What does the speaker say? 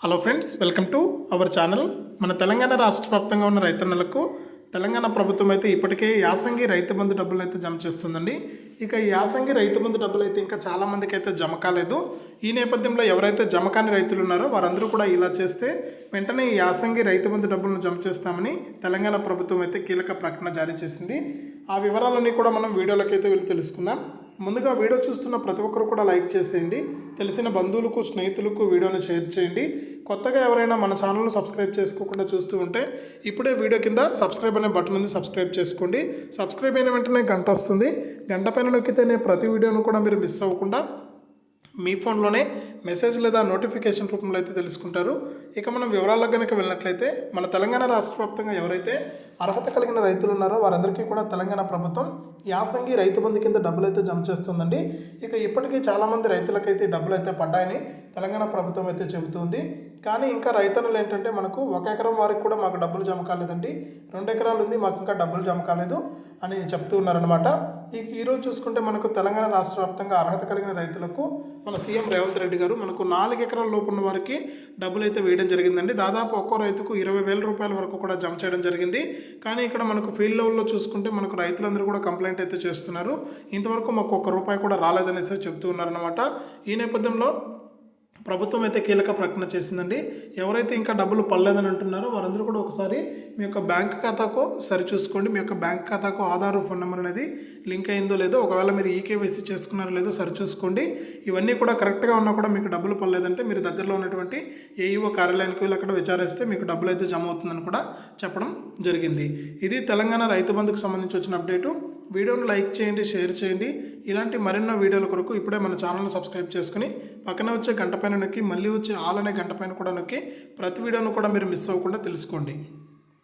Hello friends welcome to our channel మన తెలంగాణ రాష్ట్ర వ్యాప్తంగా ఉన్న రైతన్నలకు తెలంగాణ ప్రభుత్వం అయితే ఇప్పటికే యాసంగి రైతు బంధు డబ్బులు అయితే జమ చేస్తుందండి. ఇక యాసంగి రైతు బంధు డబ్బులు అయితే ఇంకా చాలా మందికి అయితే జమ కాలేదు. ఈ నేపథ్యంలో ఎవరైతే జమ కాని రైతులు ఉన్నారో వారందరూ కూడా ఇలా చేస్తే వెంటనే యాసంగి రైతు బంధు డబ్బులను జమ చేస్తామని తెలంగాణ ప్రభుత్వం అయితే కీలక ప్రకటన జారీ చేసింది. ఆ వివరాలన్నీ కూడా మనం వీడియోలకైతే వెళ్ళి తెలుసుకుందాం. ముందుగా వీడియో చూస్తున్న ప్రతి ఒక్కరు కూడా లైక్ చేసేయండి. తెలిసిన బంధువులకు స్నేహితులకు వీడియోని షేర్ చేయండి. కొత్తగా ఎవరైనా మన ఛానల్ను సబ్స్క్రైబ్ చేసుకోకుండా చూస్తూ ఉంటే ఇప్పుడే వీడియో కింద సబ్స్క్రైబ్ అనే బటన్ ఉంది సబ్స్క్రైబ్ చేసుకోండి. సబ్స్క్రైబ్ అయిన వెంటనే గంట వస్తుంది. గంట పైన నొక్కితేనే ప్రతి వీడియోను కూడా మీరు మిస్ అవ్వకుండా మీ ఫోన్లోనే మెసేజ్ లేదా నోటిఫికేషన్ రూపంలో అయితే తెలుసుకుంటారు. ఇక మనం వివరాలకు కనుక వెళ్ళినట్లయితే మన తెలంగాణ రాష్ట్ర వ్యాప్తంగా ఎవరైతే అర్హత కలిగిన రైతులు ఉన్నారో వారందరికీ కూడా తెలంగాణ ప్రభుత్వం యాసంగి రైతు బంధు కింద డబ్బులు అయితే జమ చేస్తుందండి. ఇక ఇప్పటికీ చాలామంది రైతులకైతే డబ్బులు అయితే పడ్డాయని తెలంగాణ ప్రభుత్వం అయితే చెబుతుంది. కానీ ఇంకా రైతన్నులు ఏంటంటే మనకు ఒక ఎకరం వారికి కూడా మాకు డబ్బులు జమ కాలేదండి. రెండు ఎకరాలు ఉంది మాకు ఇంకా డబ్బులు జమ కాలేదు అని చెప్తూ ఉన్నారనమాట ఈ ఈరోజు చూసుకుంటే మనకు తెలంగాణ రాష్ట్ర వ్యాప్తంగా అర్హత కలిగిన రైతులకు మన సీఎం రేవంత్ రెడ్డి గారు మనకు నాలుగు ఎకరాల లోపు ఉన్న వారికి డబ్బులు అయితే వేయడం జరిగిందండి. దాదాపు ఒక్కో రైతుకు ఇరవై వేల రూపాయల వరకు కూడా జమ చేయడం జరిగింది. కానీ ఇక్కడ మనకు ఫీల్డ్ లెవెల్లో చూసుకుంటే మనకు రైతులందరూ కూడా కంప్లైంట్ అయితే చేస్తున్నారు. ఇంతవరకు మాకు ఒక్క రూపాయి కూడా రాలేదనేసి చెప్తూ ఉన్నారనమాట ఈ నేపథ్యంలో ప్రభుత్వం అయితే కీలక ప్రకటన చేసిందండి. ఎవరైతే ఇంకా డబ్బులు పడలేదని అంటున్నారో వారందరూ కూడా ఒకసారి మీ యొక్క బ్యాంక్ ఖాతాకు సరిచూసుకోండి. మీ యొక్క బ్యాంక్ ఖాతాకు ఆధార్ ఫోన్ నెంబర్ అనేది లింక్ అయిందో లేదో ఒకవేళ మీరు ఈకేవైసీ చేసుకున్నారో లేదో సరిచూసుకోండి. ఇవన్నీ కూడా కరెక్ట్గా ఉన్నా కూడా మీకు డబ్బులు పడలేదంటే మీరు దగ్గరలో ఉన్నటువంటి ఏఈఓ కార్యాలయానికి వెళ్ళి అక్కడ విచారిస్తే మీకు డబ్బులు అయితే జమ అవుతుందని కూడా చెప్పడం జరిగింది. ఇది తెలంగాణ రైతు బంధుకు సంబంధించి వచ్చిన అప్డేటు. వీడియోను లైక్ చేయండి షేర్ చేయండి. ఇలాంటి మరెన్నో వీడియోల కొరకు ఇప్పుడే మన ఛానల్ని సబ్స్క్రైబ్ చేసుకుని పక్కన వచ్చే గంట పైన నొక్కి మళ్ళీ వచ్చే ఆల్ అనే గంట పైన కూడా నొక్కి ప్రతి వీడియోను కూడా మీరు మిస్ అవ్వకుండా తెలుసుకోండి.